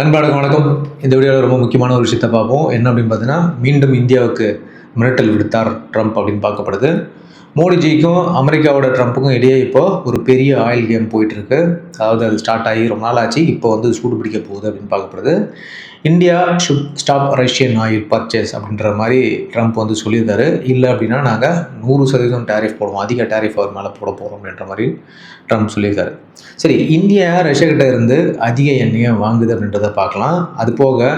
நண்பர்களுக்கு வணக்கம். இந்த வீடியோவில் ரொம்ப முக்கியமான ஒரு விஷயத்தை பார்ப்போம். என்ன அப்படின்னு பார்த்தீங்கன்னா மீண்டும் இந்தியாவுக்கு மிரட்டல் விடுத்தார் ட்ரம்ப் அப்படின்னு பார்க்கப்படுது. மோடிஜிக்கும் அமெரிக்காவோட ட்ரம்ப்புக்கும் இடையே இப்போது ஒரு பெரிய ஆயில் கேம் போயிட்டுருக்கு அதாவது அது ஸ்டார்ட் ஆகி ரொம்ப நாள் ஆச்சு இப்போ வந்து சூடு பிடிக்க போகுது அப்படின்னு பார்க்கப்படுது. India should stop Russian oil purchase அப்படின்ற மாதிரி ட்ரம்ப் வந்து சொல்லியிருந்தாரு. இல்லை அப்படின்னா நாங்கள் நூறு சதவீதம் டேரிஃப் போடுவோம். அதிக டேரிஃப் அவர் மேலே போட போகிறோம் அப்படின்ற மாதிரி ட்ரம்ப் சொல்லியிருக்காரு சரி இந்தியா ரஷ்யக்கிட்ட இருந்து அதிக எண்ணெயை வாங்குது அப்படின்றத பார்க்கலாம். அது போக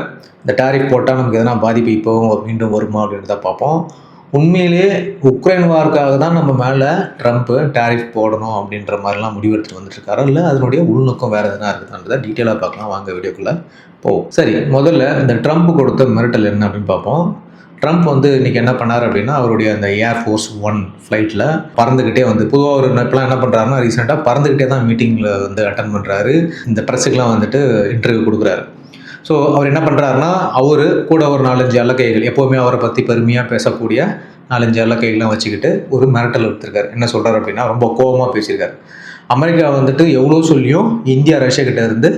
இந்த டேரிஃப் போட்டால் நமக்கு எதனா பாதிப்பு இப்போ மீண்டும் வருமா அப்படின்றத பார்ப்போம். உண்மையிலேயே உக்ரைன் வார்க்காக தான் நம்ம மேலே ட்ரம்ப்பு டேரிஃப் போடணும் அப்படின்ற மாதிரிலாம் முடிவெடுத்துட்டு வந்துட்டு இருக்காரு? இல்லை அதனுடைய உள்நோக்கம் வேறு எதுனா இருக்குதான்றதை டீட்டெயிலாக பார்க்கலாம். வாங்க வீடியோக்குள்ளே போவோம். சரி முதல்ல இந்த ட்ரம்ப் கொடுத்த மிரட்டல் என்ன அப்படின்னு பார்ப்போம். ட்ரம்ப் வந்து இன்றைக்கி என்ன பண்ணார் அப்படின்னா அவருடைய அந்த ஏர்ஃபோர்ஸ் ஒன் ஃப்ளைட்டில் பறந்துக்கிட்டே வந்து பொதுவாக ஒரு இப்போலாம் என்ன பண்ணுறாருன்னா ரீசெண்டாக பறந்துக்கிட்டே தான் மீட்டிங்கில் வந்து அட்டன் பண்ணுறாரு இந்த ப்ரெஸ்ஸுக்கெலாம் வந்துட்டு இன்டர்வியூ கொடுக்குறாரு. ஸோ அவர் என்ன பண்ணுறாருன்னா அவர் கூட ஒரு நாலஞ்சு அல்லக்கைகள் எப்போவுமே அவரை பற்றி பெருமையாக பேசக்கூடிய நாலஞ்சு அல்லக்கைகள்லாம் வச்சுக்கிட்டு ஒரு மிரட்டல் எடுத்திருக்காரு என்ன சொல்கிறார் அப்படின்னா ரொம்ப கோபமாக பேசியிருக்காரு. அமெரிக்கா வந்துட்டு எவ்வளோ சொல்லியும் இந்தியா ரஷ்யா கிட்ட இருந்து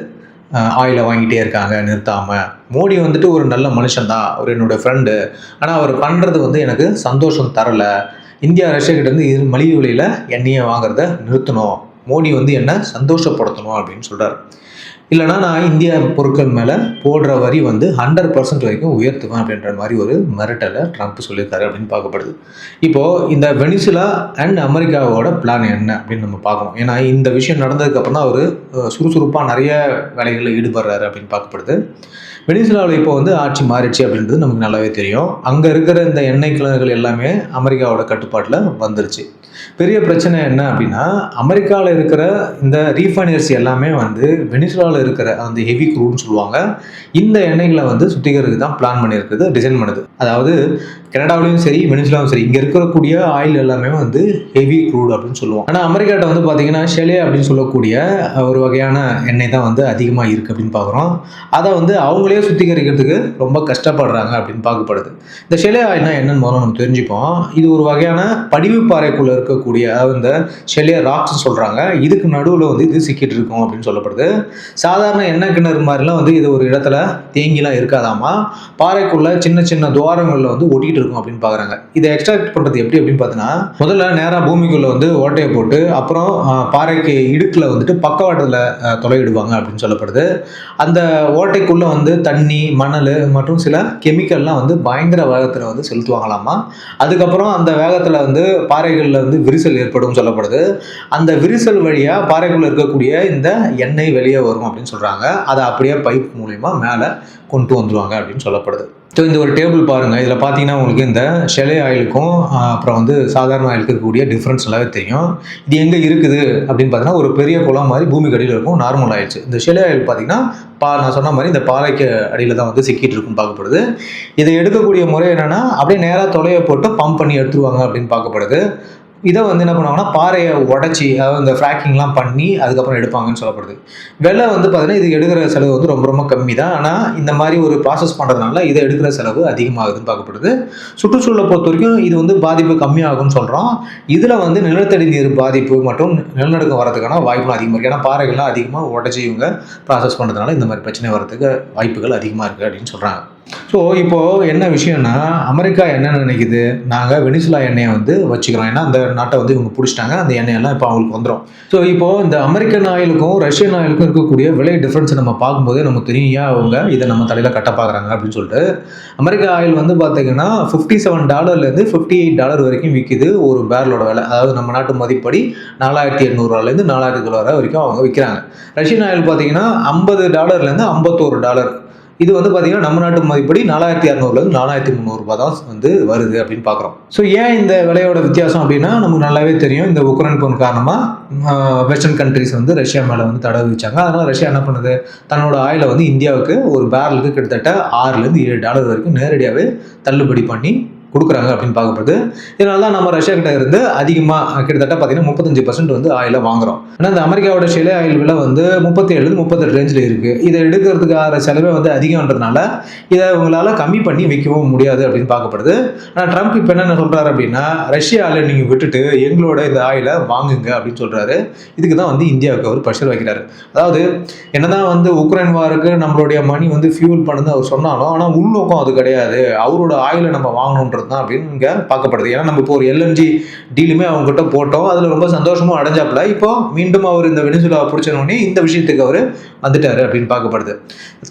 ஆயிலை வாங்கிட்டே இருக்காங்க நிறுத்தாமல் மோடி வந்துட்டு ஒரு நல்ல மனுஷன்தான் அவர் என்னோடய ஃப்ரெண்டு ஆனால் அவர் பண்ணுறது வந்து எனக்கு சந்தோஷம் தரலை. இந்தியா ரஷ்யா கிட்டேருந்து இது மலிவு விலையில் எண்ணெயை வாங்குறத நிறுத்தணும். மோடி வந்து என்ன சந்தோஷப்படுத்தணும் அப்படின்னு சொல்கிறார் இல்லைனா நான் இந்திய பொருட்கள் மேலே போடுற வரி வந்து ஹண்ட்ரட் பர்சன்ட் வரைக்கும் உயர்த்துவேன் அப்படின்ற மாதிரி ஒரு மிரட்டலை ட்ரம்ப் சொல்லியிருக்காரு அப்படின்னு பார்க்கப்படுது. இப்போது இந்த வெனிசுலா அண்ட் அமெரிக்காவோட பிளான் என்ன அப்படின்னு நம்ம பார்க்கணும். ஏன்னா இந்த விஷயம் நடந்ததுக்கப்புறம் தான் அவர் சுறுசுறுப்பாக நிறைய வேலைகளில் ஈடுபடுறாரு அப்படின்னு பார்க்கப்படுது. வெனிசுலாவில் இப்போ வந்து ஆட்சி மாறிடுச்சு அப்படின்றது நமக்கு நல்லாவே தெரியும். அங்கே இருக்கிற இந்த எண்ணெய் கிழங்குகள் எல்லாமே அமெரிக்காவோட கட்டுப்பாட்டில் வந்துருச்சு. பெரிய பிரச்சனை என்ன அப்படின்னா அமெரிக்காவில் இருக்கிற இந்த ரீஃபைனர்ஸ் எல்லாமே வந்து வெனிசுலாவில் இருக்கிற அந்த ஹெவி க்ரூட்னு சொல்லுவாங்க. இந்த எண்ணெய்களை வந்து சுத்திகரிக்கு தான் பிளான் பண்ணியிருக்குது டிசைன் பண்ணுது. அதாவது கனடாவிலையும் சரி வெனிசுலாவும் சரி இங்கே இருக்கக்கூடிய ஆயில் எல்லாமே வந்து ஹெவி குரூட் அப்படின்னு சொல்லுவோம் ஆனால் அமெரிக்காட்ட வந்து பார்த்தீங்கன்னா ஷெலே அப்படின்னு சொல்லக்கூடிய ஒரு வகையான எண்ணெய் தான் வந்து அதிகமாக இருக்குது அப்படின்னு பார்க்குறோம் அதை வந்து அவங்களே சுத்திகரிக்கிறதுக்கு ரொம்ப கஷ்டப்படுறாங்க அப்படின்னு பார்க்கப்படுது. இந்த ஷெலே ஆயில்னா என்னன்னு முதல்ல நம்ம தெரிஞ்சுப்போம். இது ஒரு வகையான படிவு பாறைக்குள்ளே இருக்கக்கூடிய இந்த ஷெலே ராக்ஸ் சொல்கிறாங்க இதுக்கு நடுவில் வந்து இது சிக்கிட்டு இருக்கும் அப்படின்னு சொல்லப்படுது. சாதாரண எண்ணெய் கிணறு மாதிரிலாம் வந்து இது ஒரு இடத்துல தேங்கிலாம் இருக்காதாமா? பாறைக்குள்ள சின்ன சின்ன துவாரங்களில் வந்து ஒட்டிகிட்டு இருக்கும் அப்படின்னு பார்க்குறாங்க இதை எக்ஸ்ட்ராக்ட் பண்ணுறது எப்படி அப்படின்னு பார்த்தீங்கன்னா முதல்ல நேராக பூமிக்குள்ளே வந்து ஓட்டையை போட்டு அப்புறம் பாறைக்கு இடுக்கில் வந்துட்டு பக்கவாட்டத்தில் தொலையிடுவாங்க அப்படின்னு சொல்லப்படுது. அந்த ஓட்டைக்குள்ளே வந்து தண்ணி மணல் மற்றும் சில கெமிக்கல்லாம் வந்து பயங்கர வேகத்தில் வந்து செலுத்துவாங்களாமா? அதுக்கப்புறம் அந்த வேகத்தில் வந்து பாறைகளில் வந்து விரிசல் ஏற்படும் சொல்லப்படுது. அந்த விரிசல் வழியாக பாறைக்குள்ளே இருக்கக்கூடிய இந்த எண்ணெய் வெளியே வரும் அப்படின்னு சொல்கிறாங்க அதை அப்படியே பைப் மூலயமா மேலே கொண்டு வந்துருவாங்க அப்படின்னு சொல்லப்படுது. ஸோ இந்த ஒரு டேபிள் பாருங்கள் இதில் பார்த்தீங்கன்னா உங்களுக்கு இந்த ஷெலே ஆயிலுக்கும் அப்புறம் வந்து சாதாரண ஆயிலுக்கு இருக்கக்கூடிய டிஃப்ரென்ஸ் நல்லாவே தெரியும். இது எங்கே இருக்குது அப்படின்னு பார்த்தீங்கன்னா ஒரு பெரிய குளம் மாதிரி பூமிக்கு அடியில் இருக்கும். நார்மல் ஆயிடுச்சு. இந்த ஷெலே ஆயில் பார்த்தீங்கன்னா பா நான் சொன்ன மாதிரி இந்த பாறைக்கு அடியில் தான் வந்து சிக்கிட்டு இருக்கும் பார்க்கப்படுது. இதை எடுக்கக்கூடிய முறை என்னென்னா அப்படியே நேராக தொலையை போட்டு பம்ப் பண்ணி எடுத்துருவாங்க அப்படின்னு பார்க்கப்படுது. இதை வந்து என்ன பண்ணுவாங்கன்னா பாறையை உடச்சி அதாவது இந்த ஃப்ராக்கிங்லாம் பண்ணி அதுக்கப்புறம் எடுப்பாங்கன்னு சொல்லப்படுது. வெலை வந்து பார்த்தீங்கன்னா இது எடுக்கிற செலவு வந்து ரொம்ப ரொம்ப கம்மி தான் ஆனால் இந்த மாதிரி ஒரு ப்ராசஸ் பண்ணுறதுனால இதை எடுக்கிற செலவு அதிகமாகுதுன்னு பார்க்கப்படுது. சுற்றுச்சூழலை பொறுத்த வரைக்கும் இது வந்து பாதிப்பு கம்மியாகும்னு சொல்கிறோம் இதில் வந்து நிலத்தடி நீர் பாதிப்பு மற்றும் நிலநடுக்கம் வரதுக்கான வாய்ப்புகள் அதிகமாக இருக்குது ஏன்னா பாறைகள்லாம் அதிகமாக உடச்சி இவங்க ப்ராசஸ் பண்ணுறதுனால இந்த மாதிரி பிரச்சனை வரதுக்கு வாய்ப்புகள் அதிகமாக இருக்குது அப்படின்னு சொல்கிறாங்க ஸோ இப்போது என்ன விஷயம்னா அமெரிக்கா என்ன நினைக்குது? நாங்கள் வெனிசுலா எண்ணெயை வந்து வச்சுக்கிறோம். ஏன்னா அந்த நாட்டை வந்து இவங்க பிடிச்சிட்டாங்க. அந்த எண்ணெயெல்லாம் இப்போ அவங்களுக்கு வந்துடும் ஸோ இப்போது இந்த அமெரிக்கன் ஆயிலுக்கும் ரஷ்யன் ஆயிலுக்கும் இருக்கக்கூடிய விலை டிஃப்ரென்ஸை நம்ம பார்க்கும்போது நமக்கு தெரியும். ஏன் அவங்க இதை நம்ம தலையில் கட்ட பார்க்குறாங்க அப்படின்னு சொல்லிட்டு. அமெரிக்கா ஆயில் வந்து பார்த்தீங்கன்னா ஃபிஃப்டி செவன் டாலர்லேருந்து ஃபிஃப்டி எயிட் டாலர் வரைக்கும் விற்கிது ஒரு பேரலோட விலை. அதாவது நம்ம நாட்டு மதிப்படி நாலாயிரத்தி எண்ணூறுவாலேருந்து நாலாயிரத்தி தொள்ளாயிரம் வரைக்கும் அவங்க விற்கிறாங்க ரஷ்யன் ஆயில் பார்த்தீங்கன்னா ஐம்பது டாலர்லேருந்து ஐம்பத்தோரு டாலர் இது வந்து பார்த்தீங்கன்னா நம்ம நாட்டு மதிப்படி நாலாயிரத்தி இரநூறுலேருந்து நாலாயிரத்தி முந்நூறுபா தான் வந்து வருது அப்படின்னு பார்க்குறோம் ஸோ ஏன் இந்த விலையோட வித்தியாசம் அப்படின்னா நமக்கு நல்லாவே தெரியும். இந்த உக்ரைன் போன் காரணமாக வெஸ்டர்ன் கண்ட்ரிஸ் வந்து ரஷ்யா மேலே வந்து தடை வச்சாங்க அதனால் ரஷ்யா என்ன பண்ணுது? தன்னோட ஆயிலை வந்து இந்தியாவுக்கு ஒரு பேரலுக்கு கிட்டத்தட்ட ஆறுலேருந்து ஏழு டாலர் வரைக்கும் நேரடியாகவே தள்ளுபடி பண்ணி கொடுக்குறாங்க அப்படின்னு பார்க்கப்படுது. இதனால தான் நம்ம ரஷ்யா கிட்ட இருந்து அதிகமாக கிட்டத்தட்ட பார்த்தீங்கன்னா முப்பத்தஞ்சு பர்சன்ட் வந்து ஆயிலை வாங்குறோம். ஆனால் இந்த அமெரிக்காவோட சிலை ஆயில் விலை வந்து முப்பத்தி ஏழு முப்பத்தெட்டு ரேஞ்சில் இருக்குது இதை எடுக்கிறதுக்கான செலவே வந்து அதிகம்ன்றதுனால இதை உங்களால் கம்மி பண்ணி விற்கவும் முடியாது அப்படின்னு பார்க்கப்படுது. ஆனால் ட்ரம்ப் இப்போ என்னென்ன சொல்கிறாரு அப்படின்னா ரஷ்யாவில் நீங்கள் விட்டுட்டு எங்களோட இந்த ஆயிலை வாங்குங்க அப்படின்னு சொல்கிறாரு இதுக்கு தான் வந்து இந்தியாவுக்கு அவர் ப்ரெஷர் வைக்கிறாரு. அதாவது என்னதான் வந்து உக்ரைன் வாருக்கு நம்மளுடைய மணி வந்து ஃபியூல் பண்ணுது அவர் சொன்னாலும் ஆனால் உள்நோக்கம் அது கிடையாது. அவரோட ஆயிலை நம்ம வாங்கணுன்றது தான் அப்படின்னு இங்கே பார்க்கப்படுது. ஏன்னா நம்ம இப்போ ஒரு எல்என்ஜி டீலுமே அவங்ககிட்ட போட்டோம். அதில் ரொம்ப சந்தோஷமும் அடைஞ்சாப்புல. இப்போ மீண்டும் அவர் இந்த வெனிசுலாவை பிடிச்சனோடனே இந்த விஷயத்துக்கு அவர் வந்துட்டாரு அப்படின்னு பார்க்கப்படுது.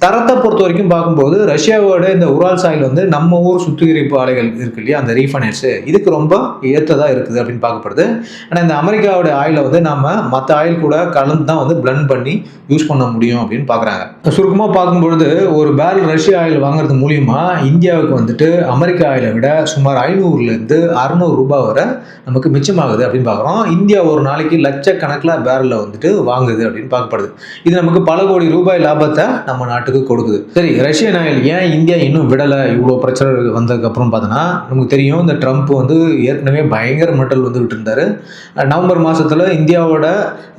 தரத்தை பொறுத்த வரைக்கும் பார்க்கும்போது ரஷ்யாவோட இந்த உரால் சாயில் வந்து நம்ம ஊர் சுத்திகரிப்பு ஆலைகள் இருக்கு இல்லையா? அந்த ரீஃபைனர்ஸ் இதுக்கு ரொம்ப ஏற்றதாக இருக்குது அப்படின்னு பார்க்கப்படுது. ஆனால் இந்த அமெரிக்காவோட ஆயிலை வந்து நம்ம மற்ற ஆயில் கூட கலந்து தான் வந்து பிளண்ட் பண்ணி யூஸ் பண்ண முடியும் அப்படின்னு பார்க்குறாங்க. சுருக்கமாக பார்க்கும்பொழுது ஒரு பேரல் ரஷ்யா ஆயில் வாங்குறது மூலியமாக இந்தியாவுக்கு வந்துட்டு அமெரிக்க ஆயிலை விட சுமார் ஐநூறுலேருந்து அறுநூறு ரூபாய் வரை நமக்கு மிச்சமாகுது அப்படின்னு பார்க்குறோம். இந்தியா ஒரு நாளைக்கு லட்சக்கணக்கில் பேரலில் வந்துட்டு வாங்குது அப்படின்னு பார்க்கப்படுது. இது நமக்கு பல கோடி ரூபாய் லாபத்தை நம்ம நாட்டுக்கு கொடுக்குது. சரி ரஷ்யன் ஆயில் ஏன் இந்தியா இன்னும் விடலை? இவ்வளோ பிரச்சனை வந்ததுக்கப்புறம் பார்த்தோன்னா நமக்கு தெரியும் இந்த ட்ரம்ப் வந்து ஏற்கனவே பயங்கர மெட்டல் வந்துகிட்டு இருந்தார். நவம்பர் மாதத்தில் இந்தியாவோட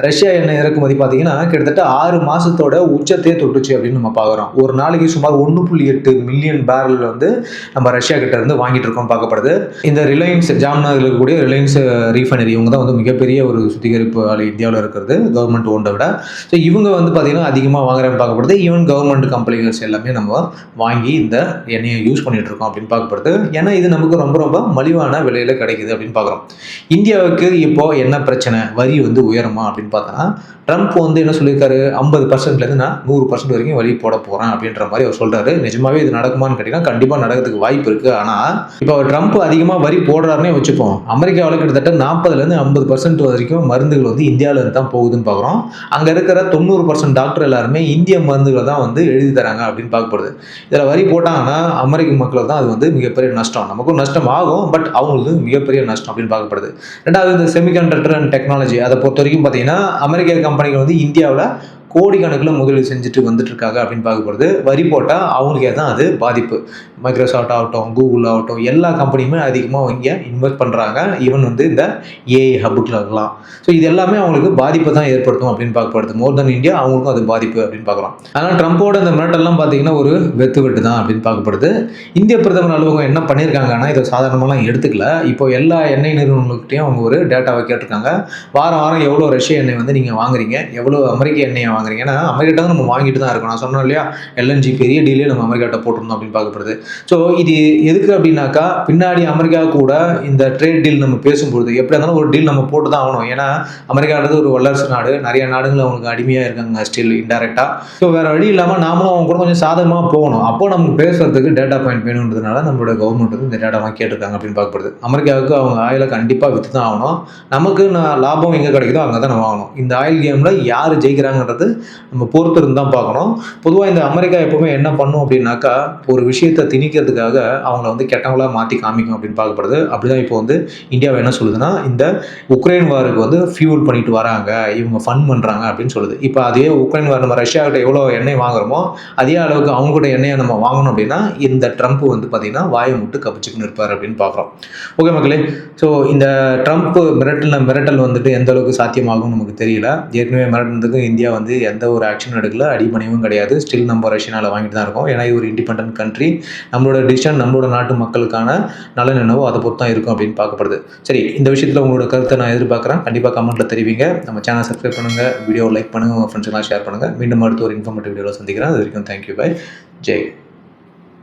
ரஷ்யா எண்ணெய் இறக்குமதி பார்த்தீங்கன்னா கிட்டத்தட்ட ஆறு மாதத்தோட உச்சத்தையே தொட்டுச்சு அப்படின்னு நம்ம பார்க்குறோம். ஒரு நாளைக்கு சுமார் ஒன்று புள்ளி எட்டு மில்லியன் பேரல் வந்து நம்ம ரஷ்யா கிட்ட இருந்து வாங்கிட்டு இருக்கோம் பார்க்கப்படுது. இந்த ரிலையன்ஸ் ஜாம்நகரில் இருக்கக்கூடிய ரிலையன்ஸ் ரீஃபைனரி இவங்க தான் வந்து மிகப்பெரிய ஒரு சுத்திகரிப்பு ஆலை இந்தியாவில் இருக்கிறது கவர்மெண்ட் ஓண்டை விட. ஸோ இவங்க வந்து பார்த்தீங்கன்னா அதிகமாக வாங்குறாங்க பார்க்கப்படுது. ஈவன் கவர்மெண்ட் கம்பெனிகள்ஸ் எல்லாமே நம்ம வாங்கி இந்த எண்ணெயை யூஸ் பண்ணிட்டு இருக்கோம் அப்படின்னு பார்க்கப்படுது. ஏன்னா இது நமக்கு ரொம்ப ரொம்ப மலிவான விலையில் கிடைக்குது அப்படின்னு பார்க்குறோம். இந்தியாவுக்கு இப்போ என்ன பிரச்சனை? வரி வந்து உயருமா அப்படின்னு பார்த்தோன்னா ட்ரம்ப் வந்து என்ன சொல்லியிருக்காரு? ஐம்பது பர்சன்ட்லேருந்து நான் நூறு பர்சன்ட் வரைக்கும் வழி போட போகிறேன் அப்படின்ற மாதிரி அவர் சொல்கிறாரு நிஜமாவே இது நடக்குமான்னு கேட்டிங்கன்னா கண்டிப்பாக நடக்கிறதுக்கு வாய்ப்பு இருக்குது ஆனால் இப்போ அவர் ட்ரம்ப் அதிகமாக வரி போடுறாருனே வச்சுப்போம். அமெரிக்காவில் கிட்டத்தட்ட நாற்பதுலேருந்து ஐம்பது பர்சன்ட் வரைக்கும் மருந்துகள் வந்து இந்தியாவிலேருந்து தான் போகுதுன்னு பார்க்குறோம் அங்கே இருக்கிற தொண்ணூறு பர்சன்ட் டாக்டர் எல்லாருமே இந்திய மருந்துகளை தான் வந்து எழுதி தராங்க அப்படின்னு பார்க்கப்படுது. இதில் வரி போட்டாங்கன்னா அமெரிக்க மக்களுக்கு தான் அது வந்து மிகப்பெரிய நஷ்டம். நமக்கும் நஷ்டம் ஆகும் பட் அவங்களுக்கு மிகப்பெரிய நஷ்டம் அப்படின்னு பார்க்கப்படுது. ரெண்டாவது இந்த செமிகண்டக்டர் அண்ட் டெக்னாலஜி அதை பொறுத்த வரைக்கும் பார்த்தீங்கன்னா அமெரிக்க கம்பெனிகள் வந்து இந்தியாவில் கோடிக்கணக்கில் முதலீடு செஞ்சுட்டு வந்துட்டு இருக்காங்க அப்படின்னு பார்க்கப்படுது. வரி போட்டால் அவங்களுக்கே தான் அது பாதிப்பு. மைக்ரோசாஃப்ட் ஆகட்டும் கூகுள் ஆகட்டும் எல்லா கம்பெனியுமே அதிகமாக இங்கே இன்வெஸ்ட் பண்ணுறாங்க ஈவன் வந்து இந்த ஏஐ ஹப்புக்கெலாம் ஸோ இது எல்லாமே அவங்களுக்கு பாதிப்பை தான் ஏற்படுத்தும் அப்படின்னு பார்க்கப்படுது. மோர் தென் இந்தியா அவங்களுக்கும் அது பாதிப்பு அப்படின்னு பார்க்கலாம். ஆனால் ட்ரம்ப்போட இந்த மிரட்டெல்லாம் பார்த்தீங்கன்னா ஒரு வெத்து வெட்டு தான் அப்படின்னு பார்க்கப்படுது. இந்திய பிரதமர் அலுவலகம் என்ன பண்ணியிருக்காங்கன்னா இதை சாதாரணமாகலாம் எடுத்துக்கல. இப்போ எல்லா எண்ணெய் நிறுவனங்கள்கிட்டையும் அவங்க ஒரு டேட்டாவை கேட்டிருக்காங்க. வாரம் வாரம் எவ்வளோ ரஷ்ய எண்ணெய் வந்து நீங்கள் வாங்குறீங்க? எவ்வளோ அமெரிக்க எண்ணெயை வாங்குறீங்க. ஏன்னா அமெரிக்கிட்ட நம்ம வாங்கிட்டு தான் இருக்கோம். நான் சொன்னோம் இல்லையா? எல்என்ஜி பெரிய டீலே நம்ம அமெரிக்காட்ட போட்டிருந்தோம் அப்படின்னு பார்க்கப்படுது. ஸோ இது எதுக்கு அப்படின்னாக்கா பின்னாடி அமெரிக்கா கூட இந்த ட்ரேட் டீல் நம்ம பேசும்பொழுது எப்படி இருந்தாலும் ஒரு டீல் நம்ம போட்டு தான் ஆகணும். ஏன்னா அமெரிக்கான்றது ஒரு வல்லரசு நாடு. நிறைய நாடுகள் அவங்களுக்கு அடிமையாக இருக்காங்க ஸ்டில் இன்டெரக்டாக ஸோ வேறு வழி இல்லாமல் நாமளும் அவங்க கூட கொஞ்சம் சாதகமாக போகணும். அப்போ நமக்கு பேசுறதுக்கு டேட்டா பாயிண்ட் வேணுன்றதுனால நம்மளோட கவர்மெண்ட் வந்து இந்த டேட்டாலாம் கேட்டிருக்காங்க அப்படின்னு பார்க்கப்படுது. அமெரிக்காவுக்கு அவங்க ஆயிலை கண்டிப்பாக விற்று தான் ஆகணும். நமக்கு நான் லாபம் எங்கே கிடைக்குதோ அங்கே தான் நம்ம வாங்கணும். இந்த ஆயில் கேமில் யார் ஜெயிக்கிறாங்கன்றது நம்ம பொறுத்திருந்து தான் பார்க்கணும். பொதுவாக இந்த அமெரிக்கா எப்பவுமே என்ன பண்ணும் அப்படின்னாக்கா ஒரு விஷயத்தை திணிக்கிறதுக்காக அவங்கள வந்து கெட்டவங்களாக மாற்றி காமிக்கும் அப்படின்னு பார்க்கப்படுது. அப்படிதான் இப்போ வந்து இந்தியாவை என்ன சொல்லுதுன்னா இந்த உக்ரைன் வாருக்கு வந்து ஃபியூல் பண்ணிட்டு வராங்க இவங்க ஃபன் பண்ணுறாங்க அப்படின்னு சொல்லுது. இப்போ அதே உக்ரைன் வார் நம்ம ரஷ்யாக்கிட்ட எவ்வளோ எண்ணெய் வாங்குறோமோ அதே அளவுக்கு அவங்ககிட்ட எண்ணெயை நம்ம வாங்கணும் அப்படின்னா இந்த ட்ரம்ப் வந்து பார்த்தீங்கன்னா வாயை முட்டு கப்பிச்சுக்கின்னு இருப்பார் அப்படின்னு பார்க்குறோம். ஓகே மக்களே ஸோ இந்த ட்ரம்ப் மிரட்டல் மிரட்டல் வந்துட்டு எந்த அளவுக்கு சாத்தியமாகும் நமக்கு தெரியல. ஏற்கனவே மிரட்டினதுக்கு இந்தியா வந்து எந்த ஒரு ஆக்ஷனும் எடுக்கல அடிப்பணியும் கிடையாது. ஸ்டில் நம்ம ரஷ்யனால் வாங்கிட்டு தான் இருக்கோம். ஏன்னா இது ஒரு இண்டிபெண்டன்ட் கண்ட்ரி நம்மளோட டிசிஷன் நம்மளோட நாட்டு மக்களுக்கான நலன் என்னவோ அதை பொறுத்து தான் இருக்கும் அப்படின்னு பார்க்கப்படுது. சரி இந்த விஷயத்தில் உங்களோட கருத்தை நான் எதிர்பார்க்குறேன். கண்டிப்பாக கமெண்ட்டில் தெரிவிங்க. நம்ம சேனல் சப்ஸ்கிரைப் பண்ணுங்கள் வீடியோ லைக் பண்ணுங்கள் உங்கள் ஃப்ரெண்ட்ஸ்லாம் ஷேர் பண்ணுங்கள் மீண்டும் அடுத்த ஒரு இன்ஃபர்மேட்டிவ் வீடியோவில் சந்திக்கிறேன். அது வரைக்கும் தேங்க்யூ பை ஜெய்.